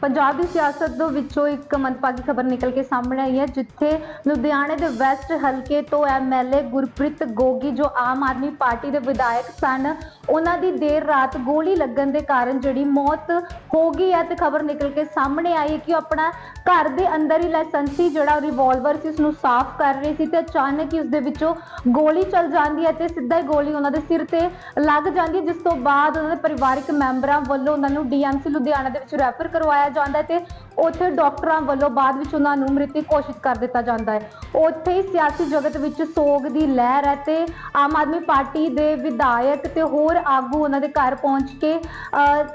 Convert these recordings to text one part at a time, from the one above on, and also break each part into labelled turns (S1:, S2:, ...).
S1: ਪੰਜਾਬ ਦੀ ਸਿਆਸਤ ਦੇ ਵਿੱਚੋਂ ਇੱਕ ਮੰਦਭਾਗੀ ਖਬਰ ਨਿਕਲ ਕੇ ਸਾਹਮਣੇ ਆਈ ਹੈ, ਜਿੱਥੇ ਲੁਧਿਆਣੇ ਦੇ ਵੈਸਟ ਹਲਕੇ ਤੋਂ ਐਮਐਲਏ ਗੁਰਪ੍ਰੀਤ ਗੋਗੀ, ਜੋ ਆਮ ਆਦਮੀ ਪਾਰਟੀ ਦੇ ਵਿਧਾਇਕ ਸਨ, ਉਹਨਾਂ ਦੀ ਦੇਰ ਰਾਤ ਗੋਲੀ ਲੱਗਣ ਦੇ ਕਾਰਨ ਜਿਹੜੀ ਮੌਤ ਹੋ ਗਈ ਹੈ ਤੇ ਖਬਰ ਨਿਕਲ ਕੇ ਸਾਹਮਣੇ ਆਈ ਹੈ ਕਿ ਉਹ ਆਪਣਾ ਘਰ ਦੇ ਅੰਦਰ ਹੀ ਲਾਇਸੈਂਸੀ ਜਿਹੜਾ ਰਿਵਾਲਵਰ ਸੀ ਉਸ ਨੂੰ ਸਾਫ਼ ਕਰ ਰਹੀ ਸੀ ਤੇ ਅਚਾਨਕ ਹੀ ਉਸ ਦੇ ਵਿੱਚੋਂ ਗੋਲੀ ਚੱਲ ਜਾਂਦੀ ਹੈ ਤੇ ਸਿੱਧਾ ਹੀ ਗੋਲੀ ਉਹਨਾਂ ਦੇ ਸਿਰ ਤੇ ਲੱਗ ਜਾਂਦੀ ਹੈ, ਜਿਸ ਤੋਂ ਬਾਅਦ ਉਹਨਾਂ ਦੇ ਪਰਿਵਾਰਕ ਮੈਂਬਰਾਂ ਵੱਲੋਂ ਉਹਨਾਂ ਨੂੰ ਡੀਐਮਸੀ ਲੁਧਿਆਣਾ ਦੇ ਵਿੱਚ ਰੈਫਰ ਕਰਵਾਇਆ ਜਾਂਦਾ ਤੇ ਉੱਥੇ ਡਾਕਟਰਾਂ ਵੱਲੋਂ ਬਾਅਦ ਵਿੱਚ ਉਹਨਾਂ ਨੂੰ ਮ੍ਰਿਤਕ ਘੋਸ਼ਿਤ ਕਰ ਦਿੱਤਾ ਜਾਂਦਾ ਹੈ। ਉੱਥੇ ਹੀ ਸਿਆਸੀ ਜਗਤ ਵਿੱਚ ਸੋਗ ਦੀ ਲਹਿਰ ਹੈ ਤੇ ਆਮ ਆਦਮੀ ਪਾਰਟੀ ਦੇ ਵਿਧਾਇਕ ਤੇ ਹੋਰ ਆਗੂ ਉਹਨਾਂ ਦੇ ਘਰ ਪਹੁੰਚ ਕੇ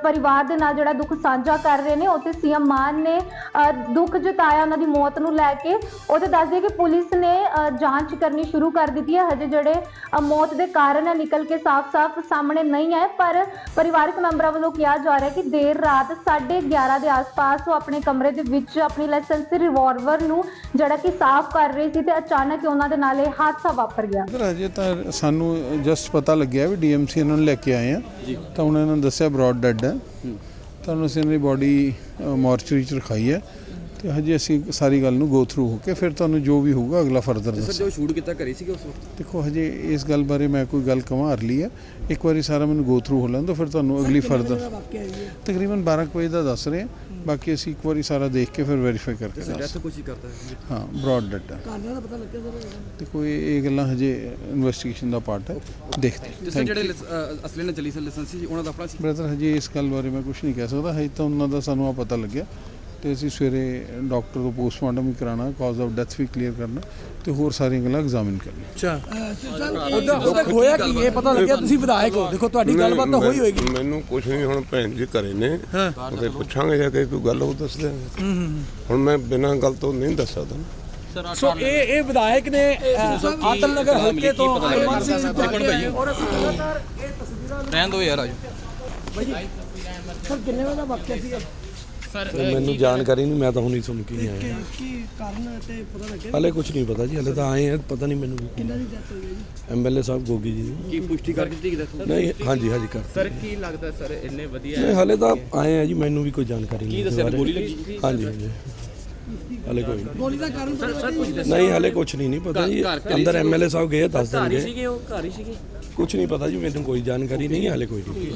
S1: ਪਰਿਵਾਰ ਦੇ ਨਾਲ ਜਿਹੜਾ ਦੁੱਖ ਸਾਂਝਾ ਕਰ ਰਹੇ ਨੇ। ਉੱਥੇ ਸੀਐਮ ਮਾਨ ਨੇ ਦੁੱਖ ਜਤਾਇਆ ਉਹਨਾਂ ਦੀ ਮੌਤ ਨੂੰ ਲੈ ਕੇ। ਉਹਦੇ ਦੱਸ ਦਈਏ ਕਿ ਪੁਲਿਸ ਨੇ ਜਾਂਚ ਕਰਨੀ ਸ਼ੁਰੂ ਕਰ ਦਿੱਤੀ ਹੈ। ਹਜੇ ਜਿਹੜੇ ਮੌਤ ਦੇ ਕਾਰਨ ਹੈ, ਨਿਕਲ ਕੇ ਸਾਫ਼-ਸਾਫ਼ ਸਾਹਮਣੇ ਨਹੀਂ ਆਏ। ਪਰ ਪਰਿਵਾਰਕ ਮੈਂਬਰਾਂ ਵੱਲੋਂ ਕਿਹਾ ਜਾ ਰਿਹਾ ਹੈ ਕਿ ਦੇਰ ਰਾਤ 11:30 ਦੇ ਆਸ-ਪਾਸ ਉਹ ਆਪਣੇ ਕਮਰੇ ਦੇ ਵਿੱਚ ਆਪਣੀ ਲਾਇਸੈਂਸੀ ਰਿਵਾਲਵਰ ਨੂੰ ਜਿਹੜਾ ਕਿ ਸਾਫ਼ ਕਰ ਰਹੀ ਸੀ ਤੇ ਅਚਾਨਕ ਹੀ ਉਹਨਾਂ ਦੇ ਨਾਲ ਇਹ ਹਾਦਸਾ ਵਾਪਰ ਗਿਆ।
S2: ਸਰ ਅਜੇ ਤਾਂ ਸਾਨੂੰ ਜਸਟ ਪਤਾ ਲੱਗਿਆ ਵੀ ਡੀਐਮਸੀ ਇਹਨਾਂ ਨੂੰ ਲੈ ਕੇ ਆਏ ਆ ਤਾਂ ਉਹਨਾਂ ਨੇ ਦੱਸਿਆ ਬ੍ਰੌਡ ਡੈਡ ਹੈ। ਤਾਂ ਉਹਨਾਂ ਦੀ ਬੋਡੀ ਮੋਰਚਰੀ ਚ ਰਖਾਈ ਹੈ। ਤੇ ਹਜੇ ਅਸੀਂ ਸਾਰੀ ਗੱਲ ਨੂੰ ਗੋ ਥਰੂ ਹੋ ਕੇ ਫਿਰ ਤੁਹਾਨੂੰ ਜੋ ਵੀ ਹੋਊਗਾ ਅਗਲਾ ਫਰਦਰ
S3: ਸਰ
S2: ਦੱਸ
S3: ਜੋ ਸ਼ੂਟ ਕੀਤਾ ਘਰੇ ਸੀਗੇ ਉਸ ਵਕਤ?
S2: ਦੇਖੋ ਹਜੇ ਇਸ ਗੱਲ ਬਾਰੇ ਮੈਂ ਕੋਈ ਗੱਲ ਕਵਾਂ ਅਰਲੀ ਹੈ। ਇੱਕ ਵਾਰੀ ਸਾਰਾ ਮੈਨੂੰ ਗੋ ਥਰੂ ਹੋ ਲੈਣ ਦਿਓ ਫਿਰ ਤੁਹਾਨੂੰ ਅਗਲੀ ਫਰਦਰ ਤਕਰੀਬਨ 12 ਕੁ ਵਜੇ ਦਾ ਦੱਸ ਰਹੇ ਹਾਂ। ਬਾਕੀ ਅਸੀਂ ਇੱਕ ਵਾਰੀ ਸਾਰਾ ਦੇਖ ਕੇ ਫਿਰ ਵੈਰੀਫਾਈ ਕਰਕੇ
S3: ਸਰ
S2: ਦੱਸ
S3: ਡੈਥ ਹੀ ਕਰਦਾ ਹੈ।
S2: ਹਾਂ ਬ੍ਰੌਡ ਡੈਡ ਹੈ ਤੇ ਕੋਈ ਇਹ ਗੱਲਾਂ ਹਜੇ ਇਨਵੈਸਟੀਗੇਸ਼ਨ ਦਾ ਪਾਰਟ ਹੈ। ਦੇਖਦੇ
S3: ਸਰ
S2: Thank
S3: ਜਿਹੜੇ ਅਸਲੀ ਨਾਲ ਚੱਲੀ ਸਰ ਲਾਇਸੈਂਸ ਸੀ ਉਹਨਾਂ ਦਾ ਆਪਣਾ ਸੀ?
S2: ਬ੍ਰਦਰ ਹਜੇ ਇਸ ਗੱਲ ਬਾਰੇ ਮੈਂ ਕੁਝ ਨਹੀਂ ਕਹਿ ਸਕਦਾ। ਹਜੇ ਤਾਂ ਉਹਨਾਂ ਦਾ ਸਾਨੂੰ ਆ ਪਤਾ ਲੱਗਿਆ। ਤੇ ਅਸੀਂ ਸਵੇਰੇ ਡਾਕਟਰ ਤੋਂ ਪੋਸਟਮਾਰਟਮ ਵੀ ਕਰਾਣਾ ਕਾਜ਼ ਆਫ ਡੈਥ ਵੀ ਕਲੀਅਰ ਕਰਨਾ ਤੇ ਹੋਰ ਸਾਰੀਆਂ ਗੱਲਾਂ ਐਗਜ਼ਾਮਿਨ ਕਰਨੀਆਂ।
S4: ਉਹਦਾ ਉਹਦਾ ਹੋਇਆ ਕੀ ਇਹ ਪਤਾ ਲੱਗਿਆ ਤੁਸੀਂ ਵਿਧਾਇਕ ਹੋ। ਦੇਖੋ ਤੁਹਾਡੀ ਗੱਲਬਾਤ ਤਾਂ ਹੋਈ ਹੋਏਗੀ।
S5: ਮੈਨੂੰ ਕੁਝ ਨਹੀਂ ਹੁਣ ਭੈਣ ਜੀ ਘਰੇ ਨੇ। ਉਹਦੇ ਪੁੱਛਾਂਗੇ ਜਾ ਕੇ ਕੋਈ ਗੱਲ ਉਹ ਦੱਸ ਦੇ ਹੁਣ ਮੈਂ ਬਿਨਾਂ ਗੱਲ ਤੋਂ ਨਹੀਂ ਦੱਸ ਸਕਦਾ।
S4: ਸੋ ਇਹ ਇਹ ਵਿਧਾਇਕ ਨੇ ਆਤਮ ਨਗਰ ਹਲਕੇ ਤੋਂ ਹਰਮਨ ਸਿੰਘ
S3: ਭਾਈ।
S4: ਔਰ ਅਸੀਂ ਲਗਾਤਾਰ ਇਹ ਤਸਵੀਰਾਂ
S3: ਰਹਿਣ ਦੋ ਯਾਰ ਆਜੋ।
S4: ਸਰ ਕਿੰਨੇ ਵਜੇ ਦਾ ਵਾਕਿਆ ਸੀ
S6: ਮੈਨੂੰ ਜਾਣਕਾਰੀ ਨਹੀਂ ਮੈਂ ਤਾਂ ਹੁਣੀ ਸੁਣ ਕੇ ਹੀ ਆਇਆ
S4: ਕੀ ਕਾਰਨ ਤੇ ਪਤਾ ਲੱਗਿਆ?
S6: ਹਲੇ ਕੁਝ ਨਹੀਂ ਪਤਾ ਜੀ ਹਲੇ ਤਾਂ ਆਏ ਆ ਪਤਾ ਨਹੀਂ ਮੈਨੂੰ
S4: ਕਿੰਨਾ ਦੀ ਡੈਥ ਹੋਈ ਹੈ ਜੀ?
S6: ਐਮਐਲਏ ਸਾਹਿਬ ਗੋਗੀ ਜੀ ਦੀ।
S3: ਕੀ ਪੁਸ਼ਟੀ ਕਰ ਦਿੱਤੀ ਕਿ ਡੈਥ
S6: ਨਹੀਂ ਹਾਂਜੀ ਹਾਂਜੀ ਕਰ
S7: ਸਰ ਕੀ ਲੱਗਦਾ ਸਰ ਇੰਨੇ ਵਧੀਆ
S6: ਨਹੀਂ ਹਲੇ ਤਾਂ ਆਏ ਆ ਜੀ ਮੈਨੂੰ ਵੀ ਕੋਈ ਜਾਣਕਾਰੀ ਨਹੀਂ
S3: ਕੀ ਦੱਸਿਆ? ਗੋਲੀ ਲੱਗੀ ਸੀ?
S6: ਹਾਂਜੀ ਹਾਂਜੀ। ਹਲੇ ਕੋਈ ਨਹੀਂ।
S4: ਗੋਲੀ ਦਾ ਕਾਰਨ ਪਤਾ ਲੱਗਿਆ ਜੀ?
S6: ਨਹੀਂ ਹਲੇ ਕੁਝ ਨਹੀਂ ਨਹੀਂ ਪਤਾ ਜੀ। ਅੰਦਰ ਐਮਐਲਏ ਸਾਹਿਬ ਗਏ ਆ, ਦੱਸ
S7: ਘਰ ਹੀ
S6: ਦੇਣਗੇ।
S7: ਸੀਗੇ ਉਹ? ਘਰ ਹੀ ਸੀਗੇ?
S6: ਕੁਝ ਨਹੀਂ ਪਤਾ ਜੀ ਮੈਨੂੰ ਕੋਈ ਜਾਣਕਾਰੀ ਨਹੀਂ ਹੈ ਹਲੇ ਕੋਈ ਨਹੀਂ।